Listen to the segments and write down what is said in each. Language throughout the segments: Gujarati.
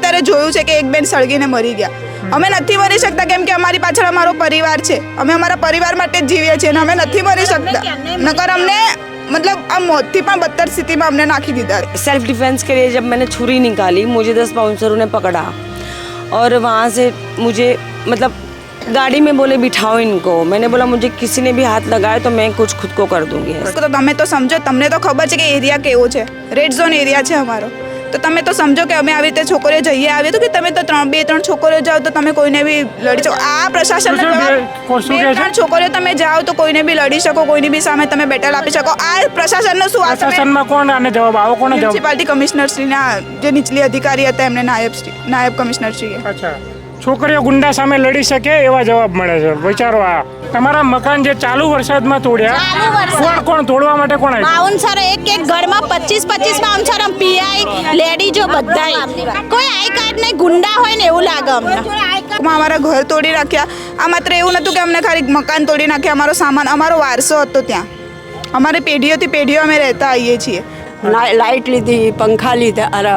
અત્યારે જોયું છે કે એક બેન સળગીને મરી ગયા અમે નથી મરી શકતા કેમ કે અમારી પાછળ અમારો પરિવાર છે અમે અમારા પરિવાર માટે જ જીવીએ છીએ અને અમે નથી મરી શકતા નકર અમને મતલબ આ મોતથી પણ બદતર સ્થિતિમાં અમને નાખી દીધા सेल्फ डिफेंस के लिए जब मैंने छुरी निकाली मुझे दस बाउंसरों ने पकड़ा और वहाँ से मुझे मतलब गाड़ी में बोले बिठाओ इनको मैंने बोला मुझे किसी ने भी हाथ लगाया तो मैं कुछ खुद को कर दूंगी તો તમે તો સમજો તમને તો ખબર છે કે એરિયા કેવો છે રેડ ઝોન એરિયા છે અમારો તો તમે તો સમજો કે અમે આવી રીતે છોકરીઓ જઈએ આવીએ તો કે તમે તો ત્રણ બે ત્રણ છોકરીઓ જાઓ તો તમે કોઈને બી લડી શકો. આ પ્રશાસન? ત્રણ છોકરીઓ તમે જાઓ તો કોઈને બી લડી શકો કોઈની બી સામે તમે બેટલ આપી શકો. આ પ્રશાસનનો શું આ પ્રશાસનમાં કોણ આને જવાબ આવો? કોણ જવાબ? મ્યુનિસિપાલિટી કમિશનર શ્રીના જે નીચલી અધિકારી હતા એમને નાયબ શ્રી નાયબ કમિશનર શ્રી અચ્છા. છોકરીઓ ગુંડા સામે લડી શકે એવા જવાબ મળે છે. વિચારો આ. તમારા મકાન જે ચાલુ વરસાદમાં તોડ્યા કોણ કોણ તોડવા માટે કોણ આવ્યું? બાઉન્સર એક એક ઘરમાં પચીસ પચીસ બાઉન્સર પીઆઈ લેડીઝો બધાય. કોઈ આઈ કાર્ડ નહીં ગુંડા હોય ને એવું લાગે અમને. અમારા ઘર તોડી નાખ્યા. આ માત્ર એવું નહોતું કે અમને ખાલી મકાન તોડી નાખ્યા. અમારો સામાન અમારો વારસો હતો ત્યાં. અમારે પેઢીઓથી પેઢીઓ અમે રહેતા આવીએ છીએ. લાઇટ લાઈટ લીધી પંખા લીધા અરે,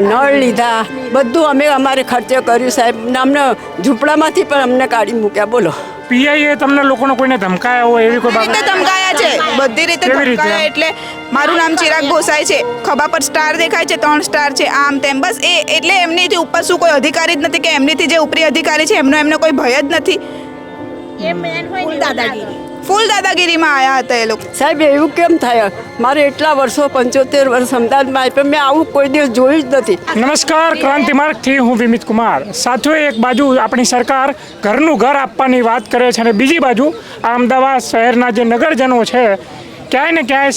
નળ લીધા. બધું અમે અમારે ખર્ચે કર્યું સાહેબ. ને અમને ઝૂંપડામાંથી પણ અમને કાઢી મૂક્યા. બોલો. પીઆઈએ તમને લોકોને કોઈને ધમકાયા હોય એવી કોઈ રીતે બાબત ધમકાયા છે? બધી રીતે કેવી રીતે? ધમકાયા એટલે મારું નામ ચિરાગ ગોસાઈ છે. ખભા પર સ્ટાર દેખાય છે ત્રણ સ્ટાર છે આમ તેમ. બસ એ એટલે એમનીથી ઉપર શું કોઈ અધિકારી જ નથી કે એમનીથી જે ઉપરી અધિકારી છે એમનો એમને કોઈ ભય જ નથી. ફૂલ દાદાગીરીમાં આવ્યા હતા એ લોકો. સાહેબ એવું કેમ થાય? મારે એટલા વર્ષો પંચોતેર વર્ષ અમદાવાદમાં આપ્યા મેં આવું કોઈ દિવસ જોયું જ નથી. નમસ્કાર ક્રાંતિ માર્ગથી હું વિમિત કુમાર. સાથે એક બાજુ આપણી સરકાર ઘરનું ઘર આપવાની વાત કરે છે અને બીજી બાજુ આ અમદાવાદ શહેરના જે નગરજનો છે ક્યાંય ને ક્યાંય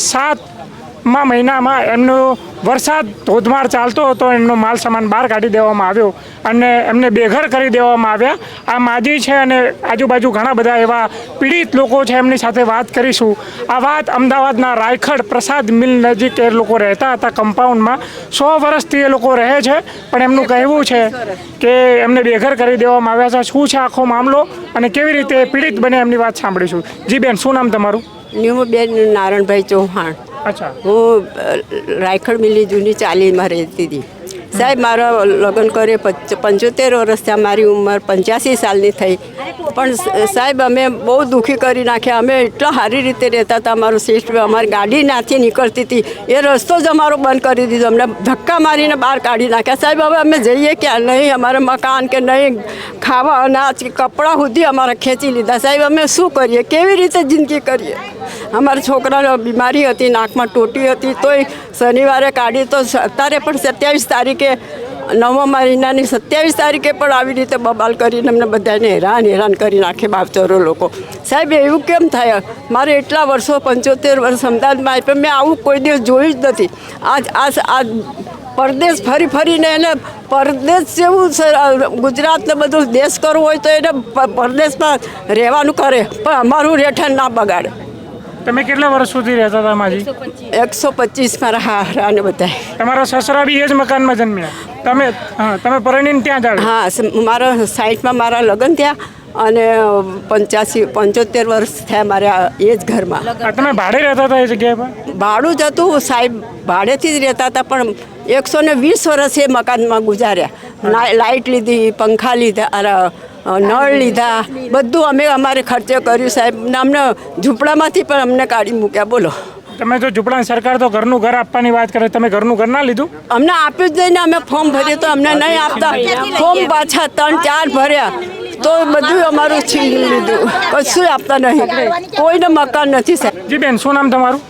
સાતમા મહિનામાં એમનો વરસાદ ધોધમાર ચાલતો હતો, એમનો માલ સામાન બહાર કાઢી દેવામાં આવ્યો અને એમને બેઘર કરી દેવામાં આવ્યા. આ માજી છે અને આજુબાજુ ઘણા બધા એવા પીડિત લોકો છે, એમની સાથે વાત કરીશું. આ વાત અમદાવાદના રાયખડ પ્રસાદ મિલ નજીક એ લોકો રહેતા હતા કમ્પાઉન્ડમાં. સો વર્ષથી એ લોકો રહે છે, પણ એમનું કહેવું છે કે એમને બેઘર કરી દેવામાં આવ્યા છે. શું છે આખો મામલો અને કેવી રીતે પીડિત બને એમની વાત સાંભળીશું. જી બેન, શું નામ તમારું? ન્યુબેન નારણભાઈ ચૌહાણ. અચ્છા. હું રાયખડ મિલી જૂની ચાલીમાં રહેતી હતી. સાહેબ, મારા લગ્ન કરે પંચ- પંચોતેર વર્ષ થયા, મારી ઉંમર પંચ્યાસી સાલની થઈ. પણ સાહેબ, અમે બહુ દુઃખી કરી નાખ્યા. અમે એટલા સારી રીતે રહેતા હતા. અમારું સિસ્ટમ અમારી ગાડી નાથી નીકળતી હતી. એ રસ્તો જ અમારો બંધ કરી દીધો. અમને ધક્કા મારીને બહાર કાઢી નાખ્યા. સાહેબ, હવે અમે જઈએ ક્યાં? નહીં, અમારે મકાન કે નહીં, ખાવા, અનાજ કે કપડાં સુધી અમારા ખેંચી લીધા. સાહેબ, અમે શું કરીએ? કેવી રીતે જિંદગી કરીએ? અમારા છોકરાને બીમારી હતી, નાકમાં ટોટી હતી. તોય શનિવારે કાઢી તો અત્યારે પણ સત્યાવીસ તારીખે નવમા મહિનાની સત્યાવીસ તારીખે પણ આવી રીતે બબાલ કરીને અમને બધાને હેરાન હેરાન કરી નાખે બાપચોરો લોકો. સાહેબ, એવું કેમ થાય? મારે એટલા વર્ષો, પંચોતેર વર્ષ અમદાવાદમાં આપ્યા. મેં આવું કોઈ દિવસ જોયું જ નથી. આજ આજ આજ પરદેશ ફરી ફરીને એને પરદેશ જેવું ગુજરાતને બધું દેશ કરવો હોય તો એને પરદેશમાં રહેવાનું કરે. પણ અમારું રહેઠાણ ના બગાડે. તમે કેટલા વર્ષ સુધી રહેતા હતા માજી? એકસો પચીસ મારા હારાને બધા તમારા સસરા બી એ જ મકાનમાં જન્મ્યા. તમે હા તમે પરણીને ત્યાં જ હા મારા સાઈઠમાં મારા લગ્ન થયા અને પંચ્યાસી પંચોતેર વર્ષ થયા મારા એ જ ઘરમાં. તમે ભાડે રહેતા હતા એ જગ્યાએ પર ભાડું જ હતું સાહેબ ભાડેથી જ રહેતા હતા પણ એકસો ને વીસ વર્ષ એ મકાનમાં ગુજાર્યા. લાઇટ લીધી પંખા લીધા નળ લીધા. બધું અમે અમારે ખર્ચો કર્યું સાહેબ. ને અમને ઝૂંપડામાંથી પણ અમને કાઢી મૂક્યા. બોલો. તમે જો ઝૂંપડા સરકાર તો ઘરનું ઘર આપવાની વાત કરે. તમે ઘરનું ઘર ના લીધું? અમને આપ્યું જ નહીં ને અમે ફોર્મ ભર્યું તો અમને નહીં આપતા. ફોર્મ પાછા ત્રણ ચાર ભર્યા. તો બધું અમારું છીન લીધું. કશું આપતા નહીં. કોઈને મકાન નથી સાહેબ. જી બેન શું નામ તમારું?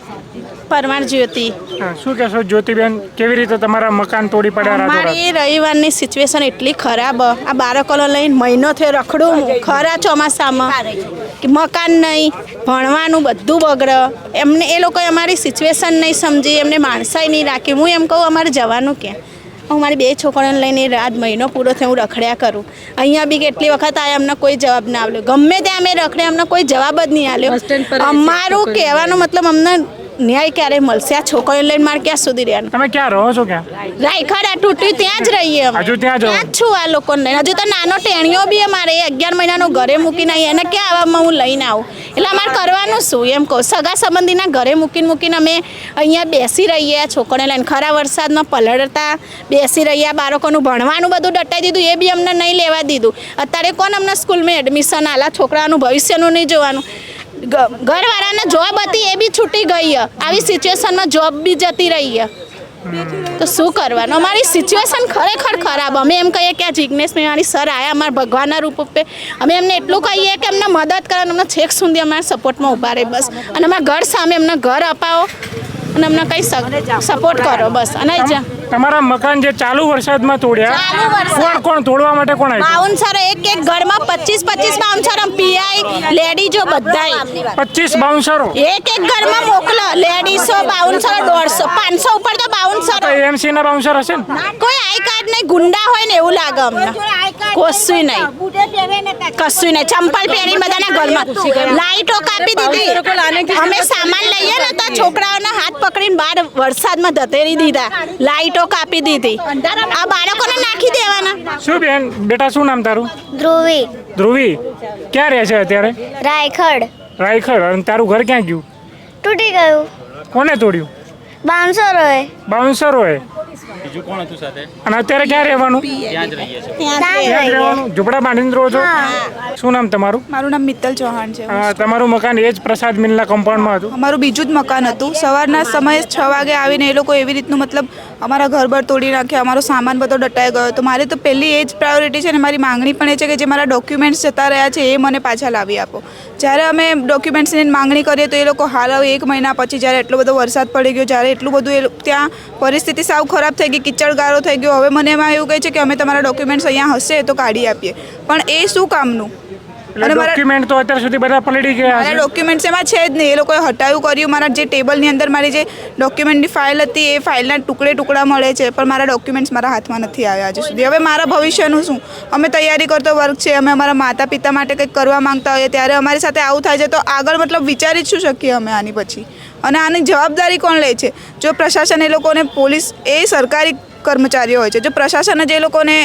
પરમાર જ્યોતિ. હા, શું કહેશો જ્યોતિબેન? કેવી રીતે તમારા મકાન તોડી પડ્યા રાતોરાત મારી રવિવારની સિચ્યુએશન એટલી ખરાબ. આ બાળકોને લઈને મહિનો થયો રખડું ખરા ચોમાસામાં. કે મકાન નહીં ભણવાનું બધું બગડ. એમને એ લોકોએ અમારી સિચ્યુએશન નહીં સમજી એમને માણસાઈ નહીં રાખી. હું એમ કહું અમારે જવાનું ક્યાં? હું મારી બે છોકરાઓને લઈને રાત મહિનો પૂરો થયો હું રખડ્યા કરું. અહીંયા બી કેટલી વખત આયા અમને કોઈ જવાબ ના આવ્યો ગમે ત્યાં અમે રખડ્યા અમને કોઈ જવાબ જ નહીં આવ્યો અમારું કહેવાનો મતલબ અમને ન્યાય ક્યારે મળશે? આ છોકરીઓ લઈને મારે ક્યાં સુધી રહેવાનું? તમે ક્યાં રહો છો ક્યાં રાયખડ તૂટ્યું ત્યાં જ રહીએ અમે. હજુ ત્યાં જ રહો? જ છું આ લોકોને. હજુ તો નાનો ટેણીઓ બી અમારે એ અગિયાર મહિનાનો ઘરે મૂકીને આવી એને ક્યાં આવવામાં હું લઈને આવું? એટલે અમારે કરવાનું શું? એમ કહું સગા સંબંધીના ઘરે મૂકીને મૂકીને અમે અહીંયા બેસી રહીએ આ છોકરાને લઈને. ખરા વરસાદમાં પલળતા બેસી રહીએ આ બાળકોનું ભણવાનું બધું દટાઈ દીધું એ બી અમને નહીં લેવા દીધું. અત્યારે કોણ અમને સ્કૂલમાં એડમિશન આલા? છોકરાનું ભવિષ્યનું નહીં જોવાનું. ઘરવાળાને જોબ હતી એ બી છૂટી ગઈ. આવી સિચ્યુએશનમાં જોબ બી જતી રહી. તો શું કરવાનું? અમારી સિચ્યુએશન ખરેખર ખરાબ. અમે એમ કહીએ કે આ જિજ્ઞેશ મેવાણી સર આયા અમારા ભગવાનના રૂપ રૂપે અમે એમને એટલું કહીએ કે અમને મદદ કરો અમને છેક સુધી અમારા સપોર્ટમાં ઊભા રહે બસ. અને અમારા ઘર સામે અમને ઘર અપાવો અને અમને કંઈ સપોર્ટ કરો બસ. અને જા તમારા મકાન જે ચાલુ વરસાદમાં તોડ્યા કોણ કોણ તોડવા માટે કોણ આવ્યું બાઉન્સર એક એક ઘરમાં પચીસ પચીસ બાઉન્સર પીઆઈ લેડીઝો બધાય. પચીસ બાઉન્સરો? એક એક ઘરમાં મોકલો લેડીઝો બાઉન્સર દોઢસો પાંચસો ઉપર તો બાઉન્સર. એમસી ના બાઉન્સર હશે ને? કોઈ આઈ કાર્ડ નહીં ગુંડા હોય ને એવું લાગે અમને. કશું નહીં. કશું નહીં. ચંપલ પહેરી બધાના ઘરમાં. લાઈટો કાપી દીધી. અમે સામાન લઈએ ને તો છોકરાઓના હાથ પકડીને બહાર વરસાદમાં ધતેરી દીધા. લાઈટો કાપી દીધી. આ બાળકોને નાખી દેવાના. શું બેન બેટા શું નામ તારું? ધ્રુવી. ધ્રુવી? ક્યાં રહે છે અત્યારે? રાયખડ. રાયખડ. અને તારું ઘર ક્યાં ગયું? તૂટી ગયું. કોને તોડ્યું? બાઉન્સરોએ સાથે? અને અત્યારે ક્યાં રહેવાનું? ત્યાં જ રહીએ છીએ. ત્યાં રહેવાનું? ઝૂંપડા બાંધીને રહો છો? શું નામ તમારું? મારું નામ મિત્તલ ચૌહાણ છે. હા તમારું મકાન એ જ પ્રસાદ મિલના કમ્પાઉન્ડમાં હતું? અમારું બીજું જ મકાન હતું. સવારના સમયે છ વાગે આવીને એ લોકો એવી રીતનું મતલબ અમારા ઘર બર તોડી નાખ્યા અમારો સામાન બધો દટાઈ ગયો. તો મારે તો પહેલી એ જ પ્રાયોરિટી છે ને મારી માંગણી પણ એ છે કે જે મારા ડોક્યુમેન્ટ્સ જતા રહ્યા છે એ મને પાછા લાવી આપો. જ્યારે અમે ડોક્યુમેન્ટ્સની માંગણી કરીએ તો એ લોકો હાલ એક મહિના પછી જ્યારે એટલો બધો વરસાદ પડી ગયો જ્યારે એટલું બધું એ ત્યાં પરિસ્થિતિ સાવ ખરાબ થઈ ગઈ કિચડ ગારો થઈ ગયો. હવે મને એમાં એવું કહે છે કે અમે તમારા ડોક્યુમેન્ટ્સ અહીંયા હશે તો કાઢી આપીએ. પણ એ શું કામનું? એટલે અને મારા ડોક્યુમેન્ટ તો અત્યાર સુધી બધા પલળી ગયા મારા છે. ડોક્યુમેન્ટ્સ એમાં છે જ નહીં. એ લોકોએ હટાયું કર્યું. મારા જે ટેબલની અંદર મારી જે ડોક્યુમેન્ટની ફાઇલ હતી એ ફાઇલના ટુકડે ટુકડા મળે છે પણ મારા ડોક્યુમેન્ટ્સ મારા હાથમાં નથી આવ્યા હજુ સુધી. હવે મારા ભવિષ્યનું શું? અમે તૈયારી કરતો વર્ગ છે. અમે અમારા માતા પિતા માટે કંઈક કરવા માંગતા હોઈએ ત્યારે અમારી સાથે આવું થાય છે તો આગળ મતલબ વિચારી જ શું શકીએ અમે આની પછી? અને આની જવાબદારી કોણ લે છે? જો પ્રશાસન એ લોકોને પોલીસ એ સરકારી કર્મચારીઓ હોય છે જો પ્રશાસન જ એ લોકોને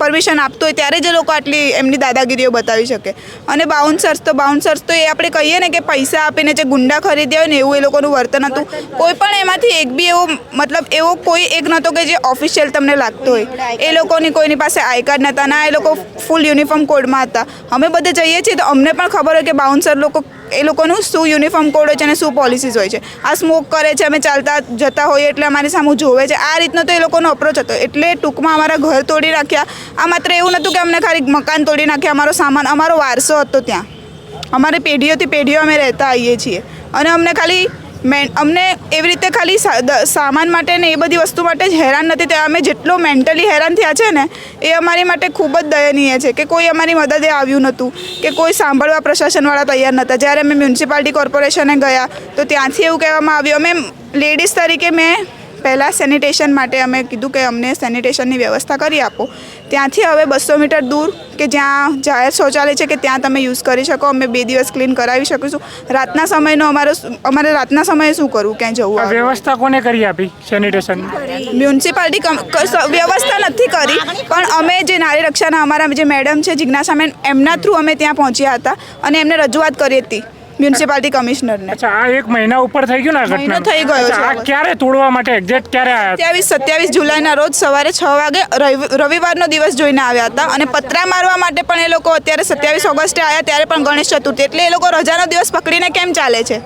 પરમિશન આપતું હોય ત્યારે જ લોકો આટલી એમની દાદાગીરીઓ બતાવી શકે. અને બાઉન્સર્સ તો બાઉન્સર્સ તો એ આપણે કહીએ ને કે પૈસા આપીને જે ગુંડા ખરીદ્યા હોય ને એવું એ લોકોનું વર્તન હતું. કોઈ પણ એમાંથી એક બી એવો, મતલબ એવો કોઈ એક નહોતો કે જે ઓફિશિયલ તમને લાગતો હોય. એ લોકોની કોઈની પાસે આઈ કાર્ડ નહોતા, ના, એ લોકો ફૂલ યુનિફોર્મ કોડમાં હતા. અમે બધે જઈએ છીએ તો અમને પણ ખબર હોય કે બાઉન્સર લોકો એ લોકોનું શું યુનિફોર્મ કોડ હોય છે અને શું પોલિસીસ હોય છે. આ સ્મોક કરે છે, અમે ચાલતા જતા હોઈએ એટલે અમારી સામે જોવે છે. આ રીતનો તો એ લોકોનો અપ્રોચ હતો. એટલે ટૂંકમાં અમારા ઘર તોડી નાખ્યા. આ માત્ર એવું નહોતું કે અમને ખાલી મકાન તોડી નાખ્યા, અમારો સામાન, અમારો વારસો હતો ત્યાં. અમારી પેઢીઓથી પેઢીઓ અમે રહેતા આવીએ છીએ. અને અમને ખાલી અમને એવી રીતે ખાલી સામાન માટે ને એ બધી વસ્તુ માટે જ હેરાન નથી થયા. અમે જેટલો મેન્ટલી હેરાન થયા છે ને, એ અમારી માટે ખૂબ જ દયનીય છે કે કોઈ અમારી મદદે આવ્યું નહોતું, કે કોઈ સાંભળવા પ્રશાસનવાળા તૈયાર નહોતા. જ્યારે અમે મ્યુનિસિપાલિટી કોર્પોરેશને ગયા, તો ત્યાંથી એવું કહેવામાં આવ્યું, અમે લેડીઝ તરીકે મેં પહેલાં સેનિટેશન માટે અમે કીધું કે અમને સેનિટેશનની વ્યવસ્થા કરી આપો. ત્યાંથી હવે બસો મીટર દૂર કે જ્યાં જાહેર શૌચાલય છે કે ત્યાં તમે યુઝ કરી શકો. અમે બે દિવસ ક્લીન કરાવી શકીશું. રાતના સમયનો અમારો અમારે રાતના સમયે શું કરવું? ક્યાંય જવું વ્યવસ્થા કોને કરી આપી સેનિટેશન? મ્યુનિસિપાલિટી વ્યવસ્થા નથી કરી. પણ અમે જે નારી રક્ષાના અમારા જે મેડમ છે જિજ્ઞાસાબેન એમના થ્રુ અમે ત્યાં પહોંચ્યા હતા અને એમને રજૂઆત કરી હતી. મ્યુનિસિપાલિટી કમિશનરને. અચ્છા આ એક મહિના ઉપર થઈ ગયું ને આ મહિનો ઘટના થઈ ગયો છે આ હવે. ક્યારે તોડવા માટે એક્ઝેક્ટ ક્યારે આવ્યા સત્યાવીસ સત્યાવીસ જુલાઈના રોજ સવારે છ વાગે રવિ- રવિવારનો દિવસ જોઈને આવ્યા હતા અને પતરા મારવા માટે પણ એ લોકો અત્યારે સત્યાવીસ ઓગસ્ટે આવ્યા ત્યારે પણ ગણેશ ચતુર્થી એટલે એ લોકો રજાનો દિવસ પકડીને કેમ ચાલે છે?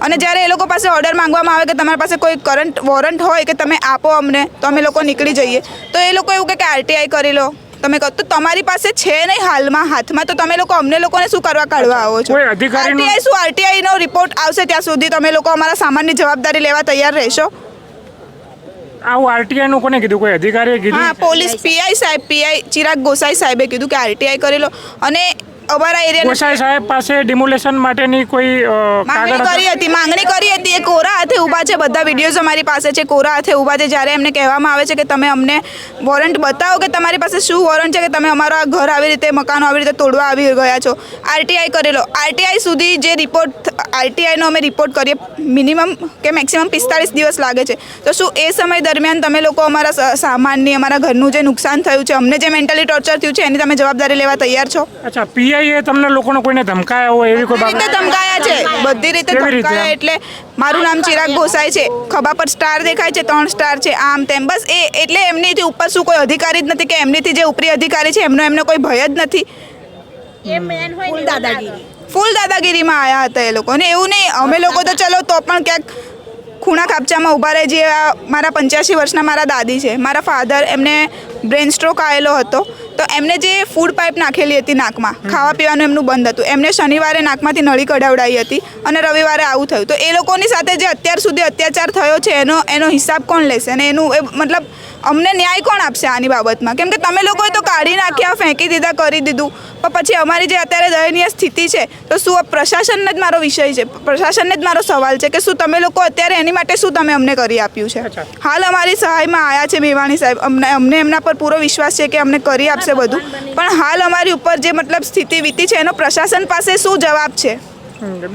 અને જ્યારે એ લોકો પાસે ઓર્ડર માંગવામાં આવે કે તમારી પાસે કોઈ કરંટ વોરંટ હોય કે તમે આપો અમને તો અમે લોકો નીકળી જઈએ. તો એ લોકો એવું કહે કે આરટીઆઈ કરી લો. તમે કહો તો તમારી પાસે છે નહીં હાલમાં હાથમાં? તો તમે લોકો અમને લોકોને શું કરવા કાઢવા આવો છો? આરટીઆઈ શું? આરટીઆઈ નો રિપોર્ટ આવશે ત્યાં સુધી તમે લોકો અમારા સામાનની જવાબદારી લેવા તૈયાર રહેશો? આવું આરટીઆઈ નું કોને કીધું? કોઈ અધિકારીએ હા પોલીસ પીઆઈ સાહેબ પીઆઈ ચિરાગ ગોસાઈ સાહેબે કીધું કે આરટીઆઈ કરી લો. અને અમારા એરિયા ગોસાઈ સાહેબ પાસે ડિમોલેશન માટેની કોઈ માંગણી કરી હતી માંગણી કરી હતી. એ કોરા હાથે ઊભા છે બધા વિડીયોઝ અમારી પાસે છે. કોરા હાથે ઊભા છે. જ્યારે એમને કહેવામાં આવે છે કે તમે અમને વોરંટ બતાવો કે તમારી પાસે શું વોરંટ છે કે તમે અમારા ઘર આવી રીતે મકાનો આવી રીતે તોડવા આવી ગયા છો. આરટીઆઈ કરેલો. આરટીઆઈ સુધી જે રિપોર્ટ આરટીઆઈનો અમે રિપોર્ટ કરીએ. મિનિમમ કે મેક્સિમમ પિસ્તાળીસ દિવસ લાગે છે. તો શું એ સમય દરમિયાન તમે લોકો અમારા સામાનની અમારા ઘરનું જે નુકસાન થયું છે અમને જે મેન્ટલી ટોર્ચર થયું છે એની તમે જવાબદારી લેવા તૈયાર છો? અચ્છા પીઆઈએ તમને લોકોને કોઈને ધમકાયા હોય એવી કોઈ રીતે બાબત? ધમકાયા છે? બધી રીતે ધમકાયા એટલે મારું નામ ચિરાગ ગોસાઈ છે. ખભા પર સ્ટાર દેખાય છે ત્રણ સ્ટાર છે આમ તેમ. બસ એ એટલે એમનીથી ઉપર શું કોઈ અધિકારી જ નથી કે એમનીથી જે ઉપરી અધિકારી છે એમનો એમનો કોઈ ભય જ નથી. ફૂલ દાદાગીરી. ફૂલ દાદાગીરીમાં આવ્યા હતા એ લોકો. અને એવું નહીં અમે લોકો તો ચલો તો પણ ક્યાંક ખૂણા ખાપચામાં ઊભા રહે જે આ મારા પંચ્યાસી વર્ષના મારા દાદી છે. મારા ફાધર એમને બ્રેન સ્ટ્રોક આવેલો હતો તો એમને જે ફૂડ પાઇપ નાખેલી હતી નાકમાં ખાવા પીવાનું એમનું બંધ હતું. એમને શનિવારે નાકમાંથી નળી કઢાવડાવી હતી અને રવિવારે આવું થયું. તો એ લોકોની સાથે જે અત્યાર સુધી અત્યાચાર થયો છે એનો એનો હિસાબ કોણ લેશે? અને એનું એ મતલબ અમને ન્યાય કોણ આપશે આની બાબતમાં? કેમ કે તમે લોકોએ તો કાઢી નાખ્યા ફેંકી દીધા કરી દીધું. પણ પછી અમારી જે અત્યારે દયનીય સ્થિતિ છે તો શું આ પ્રશાસનને જ મારો વિષય છે? પ્રશાસનને જ મારો સવાલ છે કે શું તમે લોકો અત્યારે એની માટે શું તમે અમને કરી આપ્યું છે? હાલ અમારી સહાયમાં આવ્યા છે મેવાણી સાહેબ. અમને અમને એમના પર પૂરો વિશ્વાસ છે કે અમને કરી આપશે બધું. પણ હાલ અમારી ઉપર જે મતલબ સ્થિતિ વીતી છે એનો પ્રશાસન પાસે શું જવાબ છે?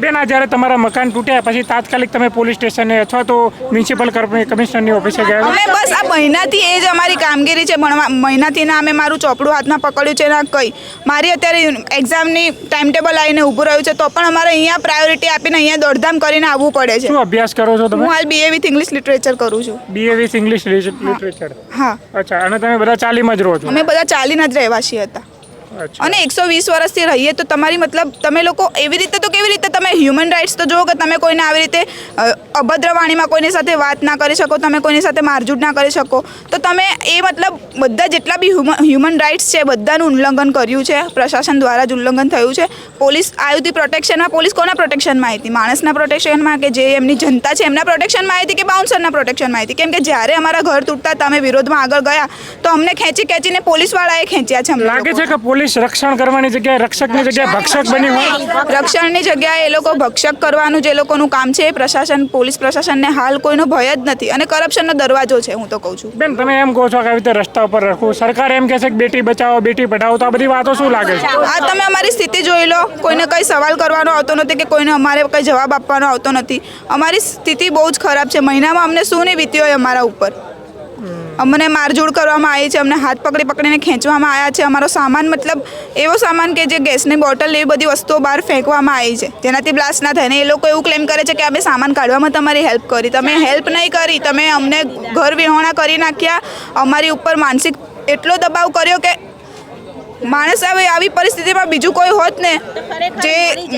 બેન આ જ્યારે તમારા મકાન તૂટ્યા પછી તાત્કાલિક તમે પોલીસ સ્ટેશને અથવા તો મ્યુનિસિપલ કમિશનરની ઓફિસે ગયા? અમે બસ આ મહિનાથી એ જ અમારી કામગીરી છે ભણવા મહિનાથી ના અમે મારું ચોપડું હાથમાં પકડ્યું છે ના કંઈ. મારી અત્યારે એક્ઝામની ટાઈમ ટેબલ આવીને ઊભું રહ્યું છે તો પણ અમારે અહીંયા પ્રાયોરિટી આપીને અહીંયા દોડધામ કરીને આવવું પડે છે. શું અભ્યાસ કરો છો હું તમે હાલ બીએ વિથ ઇંગ્લિશ લિટરેચર કરું છું. બીએ વિથ ઇંગ્લિશ લિટરેચર હા. અચ્છા અને તમે બધા ચાલીમાં જ રહો છો? અમે બધા ચાલીના જ રહેવાસી હતા. અને એકસો વીસ વર્ષથી રહીએ તો તમારી મતલબ તમે લોકો એવી રીતે તો કેવી રીતે તમે હ્યુમન રાઇટ્સ તો જુઓ કે તમે કોઈને આવી રીતે અભદ્ર વાણીમાં કોઈની સાથે વાત ના કરી શકો તમે કોઈની સાથે મારઝૂડ ના કરી શકો તો તમે એ મતલબ બધા જેટલા બી હ્યુમન રાઇટ્સ છે બધાનું ઉલ્લંઘન કર્યું છે પ્રશાસન દ્વારા જ ઉલ્લંઘન થયું છે પોલીસ આવી હતી પ્રોટેક્શનમાં પોલીસ કોના પ્રોટેક્શનમાં આવી હતી માણસના પ્રોટેક્શનમાં કે જે એમની જનતા છે એમના પ્રોટેક્શનમાં આવી હતી કે બાઉન્સરના પ્રોટેક્શનમાં આવી હતી કેમ કે જ્યારે અમારા ઘર તૂટતા તમે વિરોધમાં આગળ ગયા તો અમને ખેંચી ખેંચીને પોલીસવાળાએ ખેંચ્યા છે લાગે છે કે પોલીસ રક્ષણ કરવાની જગ્યાએ રક્ષકની જગ્યાએ ભક્ષક બની હોય? રક્ષણની જગ્યાએ એ લોકો ભક્ષક કરવાનું જે લોકોનું કામ છે એ પ્રશાસન પોલીસ પ્રશાસનને હાલ કોઈનો ભય જ નથી. અને કરપ્શનનો દરવાજો છે હું તો કહું છું. બેન તમે એમ કહો છો કે આવી રીતે રસ્તા ઉપર રાખવું. સરકાર એમ કહે છે કે બેટી બચાવો બેટી પઢાવો. તો આ બધી વાતો શું લાગે છે? આ તમે અમારી સ્થિતિ જોઈ લો. કોઈને કંઈ સવાલ કરવાનો આવતો નથી કે કોઈને અમારે કંઈ જવાબ આપવાનો આવતો નથી. અમારી સ્થિતિ બહુ જ ખરાબ છે. મહિનામાં અમને શું નહીં વીતી હોય અમારા ઉપર? અમને મારઝૂડ કરવામાં આવી છે, અમને હાથ પકડી પકડીને ખેંચવામાં આવ્યા છે. અમારો સામાન મતલબ એવો સામાન કે જે ગેસની બોટલ એવી બધી વસ્તુઓ બહાર ફેંકવામાં આવી છે. જેનાથી બ્લાસ્ટ ના થાય ને એ લોકો એવું ક્લેમ કરે છે કે અમે સામાન કાઢવામાં તમારી હેલ્પ કરી. તમે હેલ્પ નહીં કરી, તમે અમને ઘર વિહોણા કરી નાખ્યા. અમારી ઉપર માનસિક એટલો દબાવ કર્યો કે માણસ હવે આવી પરિસ્થિતિમાં બીજું કોઈ હોત ને જે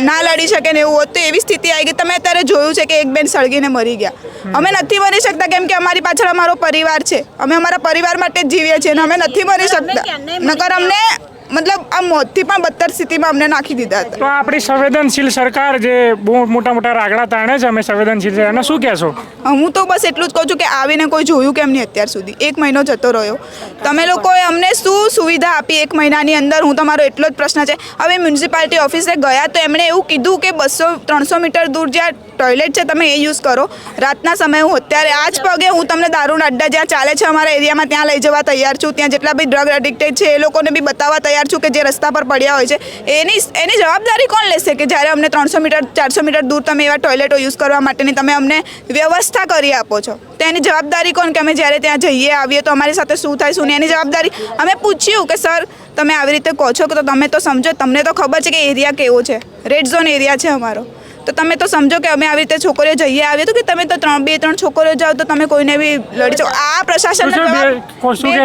ના લડી શકે ને એવું હોત તો એવી સ્થિતિ આવી ગઈ. તમે અત્યારે જોયું છે કે એક બેન સળગીને મરી ગયા. અમે નથી મરી શકતા કેમ કે અમારી પાછળ અમારો પરિવાર છે. અમે અમારા પરિવાર માટે જ જીવીએ છીએ અને અમે નથી મરી શકતા. નકર અમને મતલબ આ મોતથી પણ બદતર સ્થિતિમાં અમને નાખી દીધા હતા. તો આપણી સંવેદનશીલ સરકાર જે બહુ મોટા મોટા રાગડા તાણે છે અમે સંવેદનશીલ છે. એને શું કહેશો? હું તો બસ એટલું જ કહું છું કે આવીને કોઈ જોયું કેમ નહીં અત્યાર સુધી? એક મહિનો જતો રહ્યો. તમે લોકોએ અમને શું સુવિધા આપી એક મહિનાની અંદર? હું તમારો એટલો જ પ્રશ્ન છે. હવે મ્યુનિસિપાલિટી ઓફિસે ગયા તો એમણે એવું કીધું કે બસો ત્રણસો મીટર દૂર જ્યાં ટોયલેટ છે તમે એ યુઝ કરો. રાતના સમયે હું અત્યારે આ જ પગે હું તમને દારૂના અડ્ડા જ્યાં ચાલે છે અમારા એરિયામાં ત્યાં લઈ જવા તૈયાર છું. ત્યાં જેટલા બી ડ્રગ એડિક્ટેડ છે એ લોકોને બી બતાવવા તૈયાર છું કે જે રસ્તા પર પડ્યા હોય છે. એની એની જવાબદારી કોણ લેશે કે જ્યારે અમને ત્રણસો મીટર, ચારસો મીટર દૂર તમે એવા ટોયલેટો યુઝ કરવા માટેની તમે અમને વ્યવસ્થા કરી આપો છો? તેની જવાબદારી કોણ કે અમે જ્યારે ત્યાં જઈએ આવીએ તો અમારી સાથે શું થાય, શું નહીં, એની જવાબદારી અમે પૂછ્યું કે, સર, તમે આવી રીતે કહો છો કે તો તમે તો સમજો, તમને તો ખબર છે કે એરિયા કેવો છે. રેડ ઝોન એરિયા છે અમારો. તો તમે તો સમજો કે અમે આવી રીતે છોકરીઓ જઈએ આવીએ તો કે તમે તો ત્રણ બે ત્રણ છોકરીઓ જાઓ તો તમે કોઈને બી લડી શકો. આ પ્રશાસન?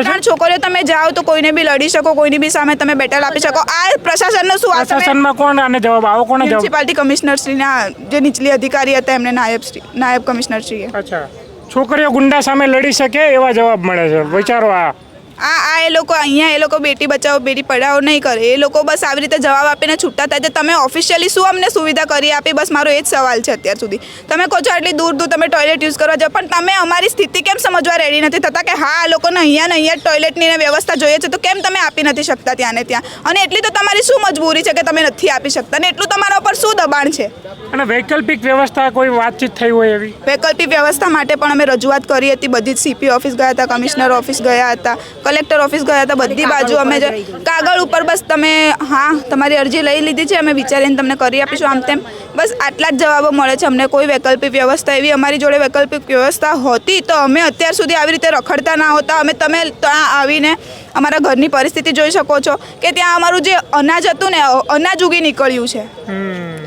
ત્રણ છોકરીઓ તમે જાઓ તો કોઈને બી લડી શકો કોઈની બી સામે તમે બેટલ આપી શકો. આ પ્રશાસનનો શું પ્રશાસનમાં કોણ આને જવાબ આવો કોણ જવાબ? મ્યુનિસિપાલિટી કમિશનરશ્રીના જે નીચલી અધિકારી હતા એમને નાયબ શ્રી નાયબ કમિશનરશ્રીએ. અચ્છા. છોકરીઓ ગુંડા સામે લડી શકે એવા જવાબ મળે છે. વિચારો આ. આ આ એ લોકો અહીંયા એ લોકો બેટી બચાવો બેટી પઢાઓ નહીં કરે. એ લોકો બસ આવી રીતે જવાબ આપીને છૂટા થાય છે. તમે ઓફિશિયલી શું અમને સુવિધા કરી આપી? બસ મારો એ જ સવાલ છે અત્યાર સુધી. તમે કહો છો આટલી દૂર દૂર તમે ટોયલેટ યુઝ કરવા જાઓ પણ તમે અમારી સ્થિતિ કેમ સમજવા રેડી નથી થતા કે હા આ લોકોને અહીંયા ને અહીંયા ટોયલેટની વ્યવસ્થા જોઈએ છે તો કેમ તમે આપી નથી શકતા ત્યાં ને ત્યાં? અને એટલી તો તમારી શું મજબૂરી છે કે તમે નથી આપી શકતા? ને એટલું તમારા ઉપર શું દબાણ છે? અને વૈકલ્પિક વ્યવસ્થા કોઈ વાતચીત થઈ હોય એવી? વૈકલ્પિક વ્યવસ્થા માટે પણ અમે રજૂઆત કરી હતી. બધી જ સીપી ઓફિસ ગયા હતા કમિશનર ઓફિસ ગયા હતા. કલેક્ટર ઓફિસ ગયા હતા બધી બાજુ અમે જ- કાગળ ઉપર બસ તમે હા તમારી અરજી લઈ લીધી છે અમે વિચારીને તમને કરી આપીશું આમ તેમ. બસ આટલા જ જવાબો મળે છે અમને કોઈ વૈકલ્પિક વ્યવસ્થા એવી અમારી જોડે વૈકલ્પિક વ્યવસ્થા હોતી તો અમે અત્યાર સુધી આવી રીતે રખડતા ના હોતા. અમે તમે ત્યાં આવીને અમારા ઘરની પરિસ્થિતિ જોઈ શકો છો કે ત્યાં અમારું જે અનાજ હતું ને અનાજ ઉગી નીકળ્યું છે.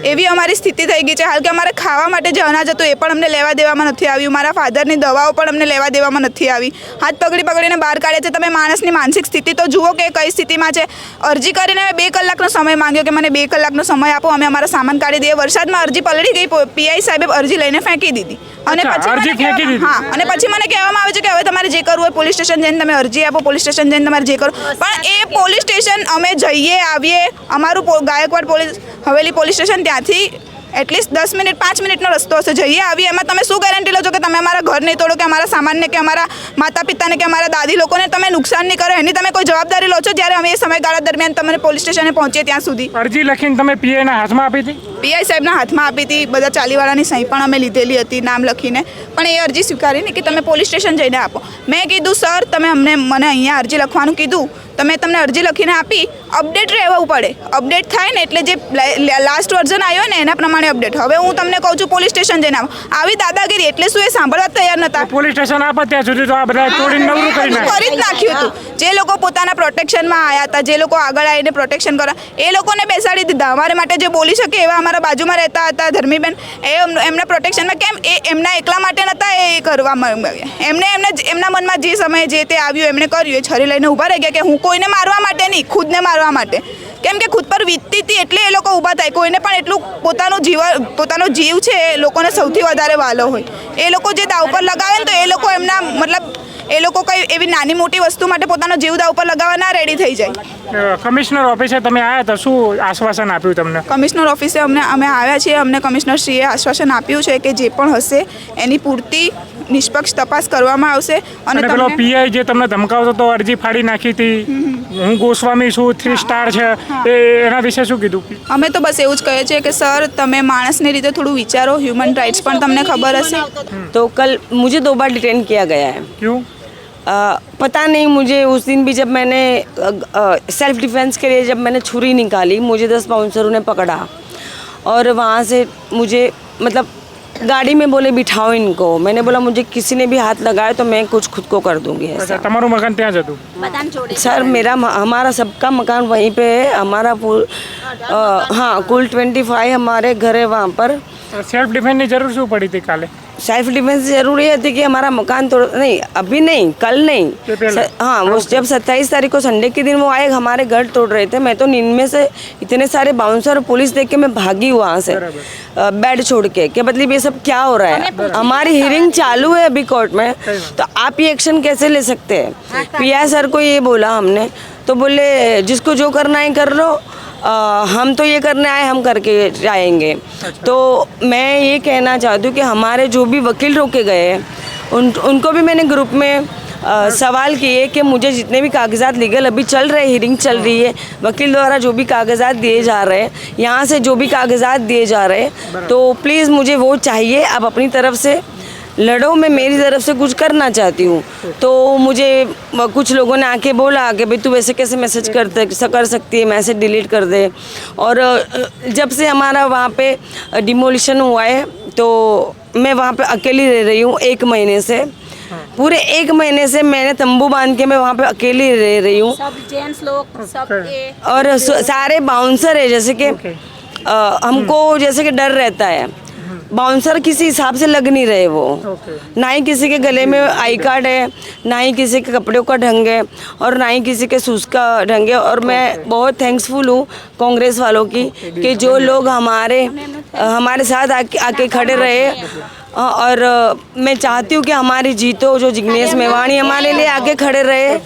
એવી અમારી સ્થિતિ થઈ ગઈ છે. હાલ કે અમારે ખાવા માટે જે અનાજ હતું એ પણ અમને લેવા દેવામાં નથી આવ્યું. મારા ફાધરની દવાઓ પણ અમને લેવા દેવામાં નથી આવી. હાથ પકડી પકડીને બહાર કાઢે છે. તમે માણસની માનસિક સ્થિતિ તો જુઓ કે કઈ સ્થિતિમાં છે. અરજી કરીને મેં બે કલાકનો સમય માંગ્યો કે મને બે કલાકનો સમય આપો અમે અમારા સામાન કાઢી દઈએ. વરસાદમાં અરજી પલળી ગઈ પીઆઈ સાહેબે અરજી લઈને ફેંકી દીધી. અને પછી. હા અને પછી મને કહેવામાં આવે છે કે હવે તમારે જે કરવું હોય પોલીસ સ્ટેશન જઈને તમે અરજી આપો પોલીસ સ્ટેશન જઈને તમારે જે કરો. પણ એ પોલીસ સ્ટેશન અમે જઈએ આવીએ. અમારું Gaikwad police Haveli police station ત્યાંથી એટલીસ્ટ દસ મિનિટ, પાંચ મિનિટનો રસ્તો હશે. જઈએ આવીએ એમાં તમે શું ગેરંટી લો છો કે તમે અમારા ઘર નહીં તોડો, કે અમારા સામાનને, કે અમારા માતા પિતાને કે અમારા દાદી લોકોને તમે નુકસાન નહીં કરો. એની તમે કોઈ જવાબદારી લો છો? જ્યારે અમે એ સમયગાળા દરમિયાન તમને પોલીસ સ્ટેશને પહોંચીએ ત્યાં સુધી. અરજી લખીને તમે પીએના હાથમાં આપી હતી? પીઆઈ સાહેબના હાથમાં આપી હતી બધા ચાલીવાળાની સહી પણ અમે લીધેલી હતી નામ લખીને. પણ એ અરજી સ્વીકારી નહીં કે તમે પોલીસ સ્ટેશન જઈને આપો. મેં કીધું સર તમે અમને મને અહીંયા અરજી લખવાનું કીધું. તમે તમને અરજી લખીને આપી અપડેટ રહેવું પડે. અપડેટ થાય ને એટલે જે લાસ્ટ વર્ઝન આવ્યો ને એના પ્રમાણે અપડેટ. હવે હું તમને કહું છું પોલીસ સ્ટેશન જઈને આવો. આવી દાદાગીરી એટલે શું એ સાંભળવા તૈયાર નતા પોલીસ સ્ટેશન આપે ત્યાં સુધી તો આ બધા તોડી નવરું કરી નાખ્યું. નાખે જ નાખ્યું હતું. જે લોકો પોતાના પ્રોટેક્શનમાં આવ્યા હતા જે લોકો આગળ આવીને પ્રોટેક્શન કરવા એ લોકોને બેસાડી દીધા. અમારે માટે જે બોલી શકે એવા અમારા બાજુમાં રહેતા હતા ધર્મીબેન, એ એમ- એમના પ્રોટેક્શનમાં કેમ, એ એમના એકલા માટે નહોતા એ કરવામાં એમને એમને એમના મનમાં જે સમયે જે તે આવ્યું, એમણે કર્યું, એ છરી લઈને ઊભા રહી ગયા કે હું કોઈને મારવા માટે નહીં, ખુદને મારવા માટે. કેમ કે ખુદ પર વીતતી હતી એટલે એ લોકો ઊભા થાય. કોઈને પણ એટલું પોતાનું જીવ, પોતાનો જીવ છે એ લોકોને સૌથી વધારે વાલો હોય. એ લોકો જે દાવ પર લગાવે ને તો એ લોકો એમના મતલબ એ લોકો કંઈ એવી નાની મોટી વસ્તુ માટે પોતાનો જીવદા ઉપર લગાવવાના રેડી થઈ જાય. કમિશનર ઓફિસે તમે આવ્યા હતા શું આશ્વાસન આપ્યું તમને? કમિશનર ઓફિસે અમને અમે આવ્યા છીએ અમને કમિશનર કમિશનરશ્રીએ આશ્વાસન આપ્યું છે કે જે પણ હશે એની પૂરતી નિષ્પક્ષ તપાસ કરવામાં આવશે. અને પેલો પીઆઈ જે તમને ધમકાવતો તો અરજી ફાડી નાખી હતી હું ગોસ્વામી છું થ્રી સ્ટાર છે એ એના વિશે શું કીધું? અમે તો બસ એવું જ કહે છે કે સર તમે માણસની રીતે થોડું વિચારો હ્યુમન રાઇટ્સ પણ તમને ખબર હશે. તો કલ મુજે દો બાર ડિટેન કિયા ગયા હે. ક્યું? अ, पता नहीं मुझे उस दिन भी जब मैंने सेल्फ डिफेंस के लिए जब मैंने छुरी निकाली मुझे दस बाउंसरों ने पकड़ा और वहाँ से मुझे मतलब गाड़ी में बोले बिठाओ इनको मैंने बोला मुझे किसी ने भी हाथ लगाया तो मैं कुछ खुद को कर दूंगी અચ્છા ऐसा તમારું મકાન ત્યાં જ હતું सर मेरा हमारा सबका मकान वहीं पे है हमारा पूल अ, हाँ कुल ट्वेंटी फाइव हमारे घर है वहाँ पर સેલ્ફ ડિફેન્સની જરૂર શું પડી હતી કાલે सेल्फ डिफेंस ज़रूरी है थी कि हमारा मकान तोड़ नहीं अभी नहीं कल नहीं। स- हाँ वो जब सत्ताईस तारीख को संडे के दिन वो आए हमारे घर तोड़ रहे थे मैं तो नींद में से इतने सारे बाउंसर और पुलिस देख के मैं भागी वहाँ से। बेड छोड़ के कि मतलब ये सब क्या हो रहा है? हमारी हियरिंग चालू है अभी कोर्ट में तो आप ये एक्शन कैसे ले सकते हैं? PI sir. को ये बोला हमने तो बोले जिसको जो करना है कर लो। अ, हम तो ये करने आए हम करके जाएँगे। अच्छा। तो मैं ये कहना चाहती हूँ कि हमारे जो भी वकील रोके गए हैं उन उनको भी मैंने ग्रुप में अ, सवाल किए कि मुझे जितने भी कागजात लीगल अभी चल रहे हियरिंग चल रही है वकील द्वारा जो भी कागजात दिए जा रहे हैं यहाँ से जो भी कागजात दिए जा रहे हैं तो प्लीज़ मुझे वो चाहिए आप अपनी तरफ़ से लड़ो मैं मेरी तरफ़ से कुछ करना चाहती हूँ। तो मुझे कुछ लोगों ने आके बोला कि भाई तू वैसे कैसे मैसेज कर कर सकती है मैसेज डिलीट कर दे। और जब से हमारा वहाँ पे डिमोलिशन हुआ है तो मैं वहाँ पे अकेली रह रही हूँ एक महीने से। पूरे एक महीने से मैंने तंबू बाँध के मैं वहाँ पे अकेली रह रही हूँ। सब जेंट्स लोग सब और सारे बाउंसर है जैसे कि हमको जैसे कि डर रहता है। बाउंसर किसी हिसाब से लग नहीं रहे वो Okay. ना ही किसी के गले में आई कार्ड है ना ही किसी के कपड़ों का ढंग है और ना ही किसी के सूज का ढंग है और मैं okay. बहुत थैंक्सफुल हूँ कांग्रेस वालों की okay. कि जो लोग हमारे हमारे साथ आके आके खड़े रहे और मैं चाहती हूँ कि हमारी जीतो जो जिग्नेश मेवाणी हमारे लिए आके खड़े रहे